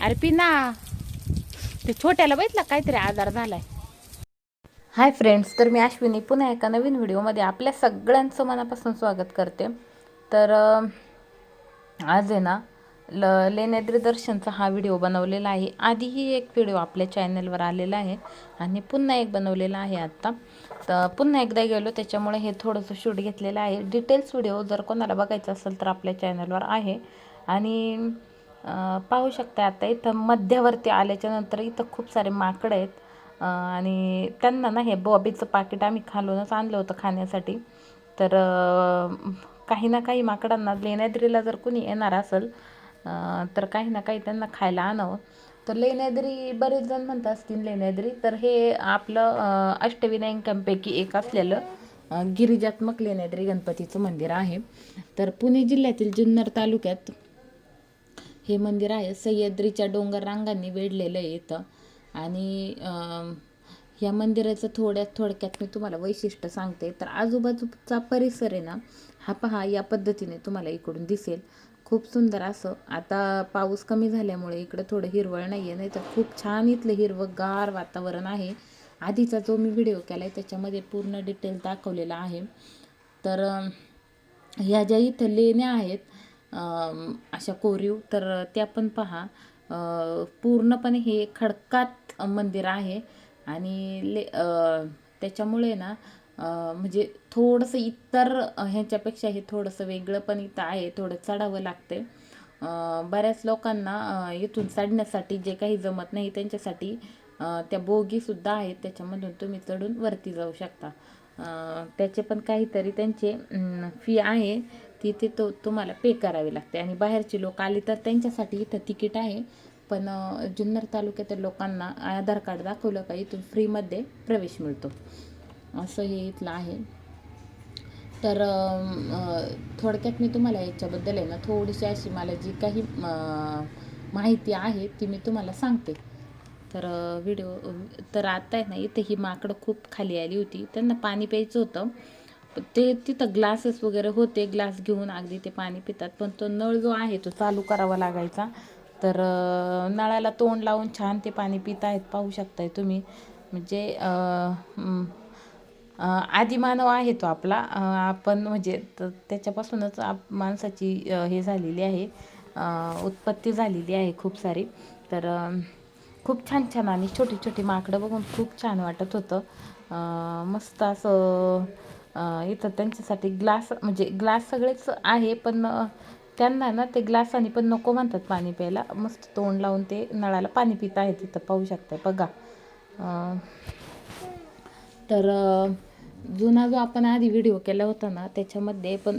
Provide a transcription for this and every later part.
अरे पिना ते छोट्याला बघितला काहीतरी आजार झालाय? हाय फ्रेंड्स तर मी अश्विनी पुन्हा एका नवीन व्हिडिओमध्ये आपल्या सगळ्यांचं मनापासून स्वागत करते. तर आज आहे ना ल लेण्याद्री दर्शनचा हा व्हिडिओ बनवलेला आहे. आधीही एक व्हिडिओ आपल्या चॅनलवर आलेला आहे आणि पुन्हा एक बनवलेला आहे आत्ता तर पुन्हा एकदा गेलो त्याच्यामुळे हे थोडंसं शूट घेतलेलं आहे. डिटेल्स व्हिडिओ जर कोणाला बघायचा असेल तर आपल्या चॅनलवर आहे. आणि पाहू शकता आता. इथं मध्यावरती आल्याच्यानंतर इथं खूप सारे माकडं आहेत. आणि त्यांना ना हे बॉबीचं पाकिट आम्ही खालूनच आणलं होतं खाण्यासाठी. तर काही ना काही माकडांना लेण्याद्रीला जर कोणी येणार असेल तर काही ना काही त्यांना खायला आणावं. तर लेण्याद्री बरेच जण म्हणत असतील लेण्याद्री तर हे आपलं अष्टविनायकांपैकी एक असलेलं गिरिजात्मक लेण्याद्री गणपतीचं मंदिर आहे. तर पुणे जिल्ह्यातील जुन्नर तालुक्यात हे मंदिर आहे. सह्याद्रीच्या डोंगर रांगांनी वेढलेलं आहे इथं. आणि या मंदिराचं थोड्यात थोडक्यात मी तुम्हाला वैशिष्ट्य सांगते. तर आजूबाजूचा परिसर आहे ना हा पहा या पद्धतीने तुम्हाला इकडून दिसेल. खूप सुंदर असं. आता पाऊस कमी झाल्यामुळे इकडं थोडं हिरवळ नाही आहे नाही तर खूप छान इथलं हिरवंगार वातावरण आहे. आधीचा जो मी व्हिडिओ केला आहे त्याच्यामध्ये पूर्ण डिटेल दाखवलेला आहे. तर ह्या ज्या इथं लेण्या आहेत अशा कोरीव तर त्या पण पहा. पूर्णपणे हे खडकात मंदिर आहे. आणि ले त्याच्यामुळे ना म्हणजे थोडंसं इतर ह्याच्यापेक्षा हे थोडंसं वेगळं पण इथं आहे. थोडं चढावं लागते बऱ्याच लोकांना इथून चढण्यासाठी जे काही जमत नाही त्यांच्यासाठी त्या बोगीसुद्धा आहेत. त्याच्यामधून तुम्ही चढून वरती जाऊ शकता. त्याचे पण काहीतरी त्यांचे फी आहे. ती ते तो तुम्हाला पे करावी लागते. आणि बाहेरचे लोक आले तर त्यांच्यासाठी इथं तिकीट आहे. पण जुन्नर तालुक्यातील लोकांना आधार कार्ड दाखवलं का इथून फ्रीमध्ये प्रवेश मिळतो. असं हे इथलं आहे. तर थोडक्यात मी तुम्हाला याच्याबद्दल आहे ना थोडीशी अशी मला जी काही माहिती आहे ती मी तुम्हाला सांगते. तर व्हिडिओ तर आता आहे ना इथे ही माकडं खूप खाली आली होती. त्यांना पाणी प्यायचं होतं. ते तिथं ग्लासेस वगैरे होते ग्लास घेऊन अगदी ते पाणी पितात. पण तो नळ जो आहे तो चालू करावा लागायचा. तर नळाला तोंड लावून छान ते पाणी पित आहेत पाहू शकताय तुम्ही. म्हणजे आदिमानव आहे तो आपला. आपण म्हणजे तर त्याच्यापासूनच आप माणसाची हे झालेली आहे. उत्पत्ती झालेली आहे खूप सारी. तर खूप छान छान आणि छोटी छोटी माकडं बघून खूप छान वाटत होतं. मस्त असं इथं त्यांच्यासाठी ग्लास म्हणजे ग्लास सगळेच आहे पण त्यांना ना ते ग्लासाने पण नको म्हणतात पाणी प्यायला. मस्त तोंड लावून ते नळाला पाणी पित आहेत तिथं पाहू शकताय बघा. तर जुना जो आपण आधी व्हिडिओ केला होता ना त्याच्यामध्ये पण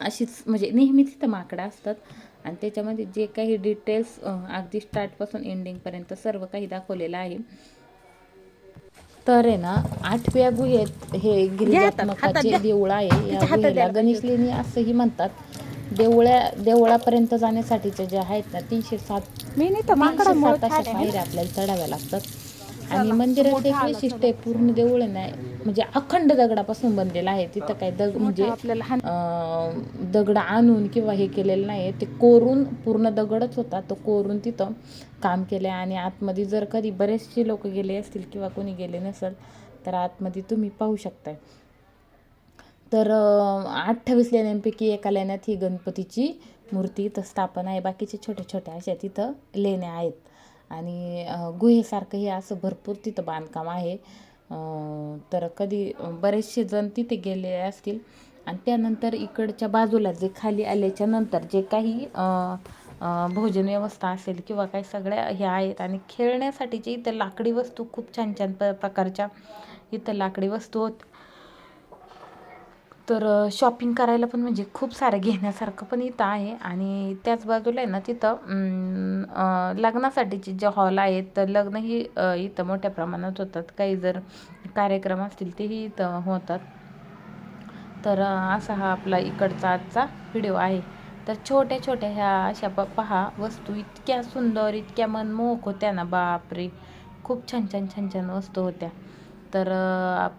अशीच म्हणजे नेहमीच तिथं माकडं असतात. आणि त्याच्यामध्ये जे काही डिटेल्स अगदी स्टार्टपासून एंडिंगपर्यंत सर्व काही दाखवलेलं आहे. तर आहे ना आठव्या गुहेत हे गिरिजात्मकाचे देऊळ आहे या गुहेला गणेश लेणी असंही म्हणतात. देवळ्या देवळापर्यंत जाण्यासाठीच्या ज्या आहेत ना तीनशे सात माकडा मुळं अशा पायऱ्या आपल्याला चढाव्या लागतात. आणि मंदिराचं एक वैशिष्ट्य आहे पूर्ण देऊळ नाही. म्हणजे अखंड दगडापासून बनलेलं आहे. तिथं काही दग म्हणजे दगड आणून किंवा हे केलेलं नाही. ते कोरून पूर्ण दगडच होता. तो कोरून तिथं काम केलं आहे आणि आतमध्ये जर कधी बरेचसे लोक गेले असतील किंवा कोणी गेले नसेल तर आतमध्ये तुम्ही पाहू शकताय. तर अठ्ठावीस लेण्यांपैकी एका लेण्यात ही गणपतीची मूर्ती इथं स्थापन आहे. बाकीचे छोटे छोटे अशा तिथं लेण्या आहेत. आणि गुहेसारखं हे असं भरपूर तिथं बांधकाम आहे. तर कधी बरेचसे जण तिथे गेले असतील. आणि त्यानंतर इकडच्या बाजूला जे खाली आल्याच्यानंतर जे काही भोजन व्यवस्था असेल किंवा काही सगळ्या ह्या आहेत आणि खेळण्यासाठीचे इथं लाकडी वस्तू खूप छान छान प प्रकारच्या इथं लाकडी वस्तू होत तर शॉपिंग करायला पण म्हणजे खूप सारं घेण्यासारखं पण इथं आहे. आणि त्याच बाजूला आहे ना तिथं लग्नासाठीचे जे हॉल आहेत तर लग्नही इथं मोठ्या प्रमाणात होतात. काही जर कार्यक्रम असतील तेही इथं होतात. तर असा हा आपला इकडचा आजचा व्हिडिओ आहे. तर छोट्या छोट्या ह्या अशा प पहा वस्तू. इतक्या सुंदर इतक्या मनमोहक होत्या ना बापरे! खूप छान छान छान छान वस्तू होत्या. तर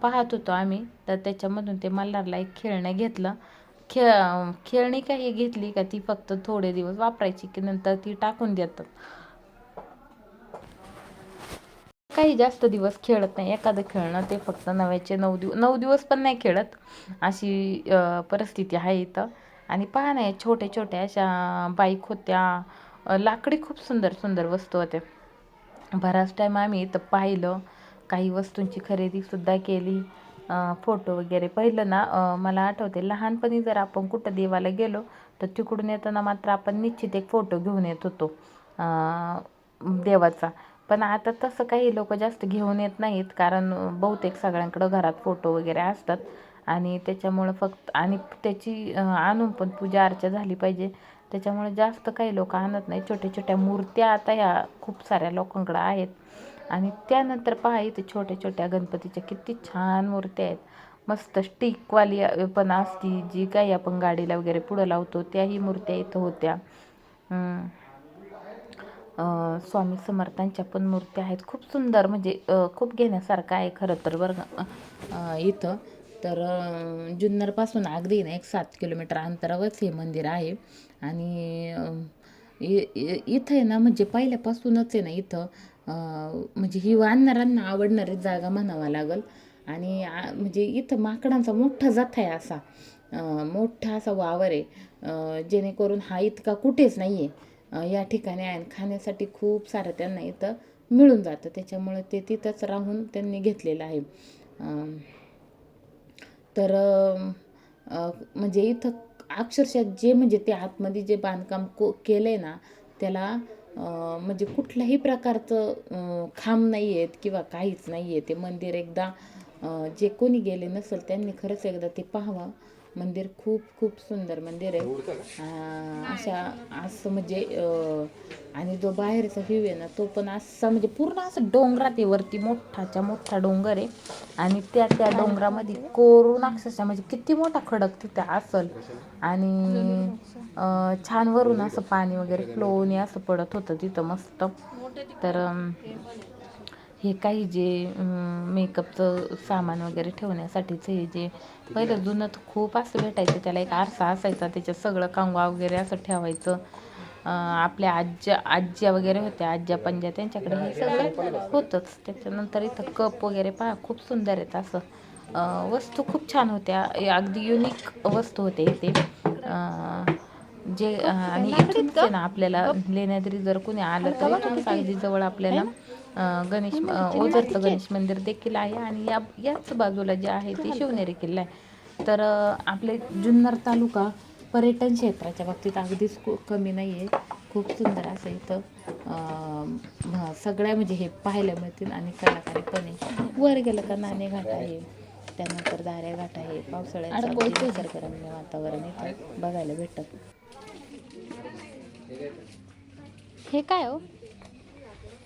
पाहत होतो आम्ही. तर त्याच्यामधून ते मल्हारला एक खेळणं घेतलं. खेळ खेळणी काही घेतली का ती फक्त थोडे दिवस वापरायची की नंतर ती टाकून देतात. काही जास्त दिवस खेळत नाही. एखादं खेळणं ते फक्त नव्याचे नऊ दिवस नऊ दिवस पण नाही खेळत. अशी परिस्थिती आहे इथं. आणि पहा नाही छोट्या छोट्या अशा बाईक होत्या लाकडी खूप सुंदर सुंदर वस्तू होत्या. बराच टाईम आम्ही इथं पाहिलं. काही वस्तूंची खरेदीसुद्धा केली. फोटो वगैरे. पहिलं ना मला आठवते लहानपणी जर आपण कुठं देवाला गेलो तर तिकडून येताना मात्र आपण निश्चित एक फोटो घेऊन येत होतो देवाचा. पण आता तसं काही लोक जास्त घेऊन येत नाहीत कारण बहुतेक सगळ्यांकडं घरात फोटो वगैरे असतात. आणि त्याच्यामुळं फक्त आणि त्याची आणून पण पूजा अर्चा झाली पाहिजे. त्याच्यामुळे जास्त काही लोक आणत नाही. छोट्या छोट्या मूर्त्या आता ह्या खूप साऱ्या लोकांकडं आहेत. आणि त्यानंतर पहा इथे छोट्या छोट्या गणपतीच्या किती छान मूर्त्या आहेत. मस्त स्टिकवाली पण असती जी काही आपण गाडीला वगैरे पुढं लावतो त्याही मूर्त्या इथं होत्या. स्वामी समर्थांच्या पण मूर्त्या आहेत. खूप सुंदर म्हणजे खूप घेण्यासारखं आहे खरं तर बरं इथं. तर जुन्नरपासून अगदी ना एक सात किलोमीटर अंतरावरच हे मंदिर आहे. आणि इ- इथं आहे ना म्हणजे पहिल्यापासूनच आहे ना इथं. म्हणजे ही वानरांना आवडणारी जागा म्हणावा लागल. आणि म्हणजे इथं माकडांचा मोठा जथा आहे असा. मोठा असा वावर आहे. जेणेकरून हा इतका कुठेच नाही आहे या ठिकाणी आहे खाण्यासाठी खूप सारं त्यांना इथं मिळून जातं. त्याच्यामुळे ते तिथंच राहून त्यांनी घेतलेलं आहे. तर म्हणजे इथं अक्षरशः जे म्हणजे ते आतमध्ये जे बांधकाम को केलं आहे ना त्याला म्हणजे कुठल्याही प्रकारचं खांब नाही आहेत किंवा काहीच नाही आहे ते मंदिर एकदा जे कोणी गेले नसेल त्यांनी खरंच एकदा ते पाहावं. मंदिर खूप खूप सुंदर मंदिर आहे. अशा असं म्हणजे आणि जो बाहेरचा व्ह्यू आहे ना तो पण असा म्हणजे पूर्ण असं डोंगरात आहे. वरती मोठाच्या मोठा डोंगर आहे. आणि त्या त्या डोंगरामध्ये कोरून अक्षरशः म्हणजे किती मोठा खडक तिथे असल. आणि छान वरून असं पाणी वगैरे फ्लोने असं पडत होतं तिथं मस्त. तर हे काही जे मेकअपचं सामान वगैरे ठेवण्यासाठीचं हे जे पहिलं जुनं तर खूप असं भेटायचं. त्याला एक आरसा असायचा. त्याच्यात सगळं कंगवा वगैरे असं ठेवायचं. आपल्या आज्या आज्या वगैरे होत्या. आज्या पंज्या त्यांच्याकडे हे सगळं होतंच. त्याच्यानंतर इथं कप वगैरे पहा खूप सुंदर आहेत असं. वस्तू खूप छान होत्या. अगदी युनिक वस्तू होते इथे. जे आणि इथूनच आहे ना आपल्याला लेण्याद्री जर कोणी आलं तर इथूनच अगदी जवळ आपल्याला गणेश अं, ओझरचं गणेश मंदिर देखील आहे आणि या याच बाजूला जे आहे ते शिवनेरी किल्ला आहे. तर आपले जुन्नर तालुका पर्यटन क्षेत्राच्या बाबतीत अगदीच खूप कमी नाही आहे खूप सुंदर असं इथं सगळ्या म्हणजे हे पाहायला मिळतील आणि कलाकारी पण आहे. वर गेलं का नाणे घाट आहे. त्यानंतर दाऱ्या घाट आहे. पावसाळ्यात निसर्गरम्य वातावरण इथं बघायला भेटतं. हे काय हो?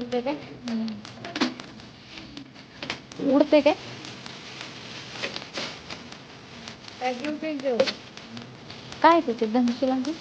खेळ हे बलून बलून्स आहे का ते? उडते काय उडते काय काय त्याचे धनुष्य लागून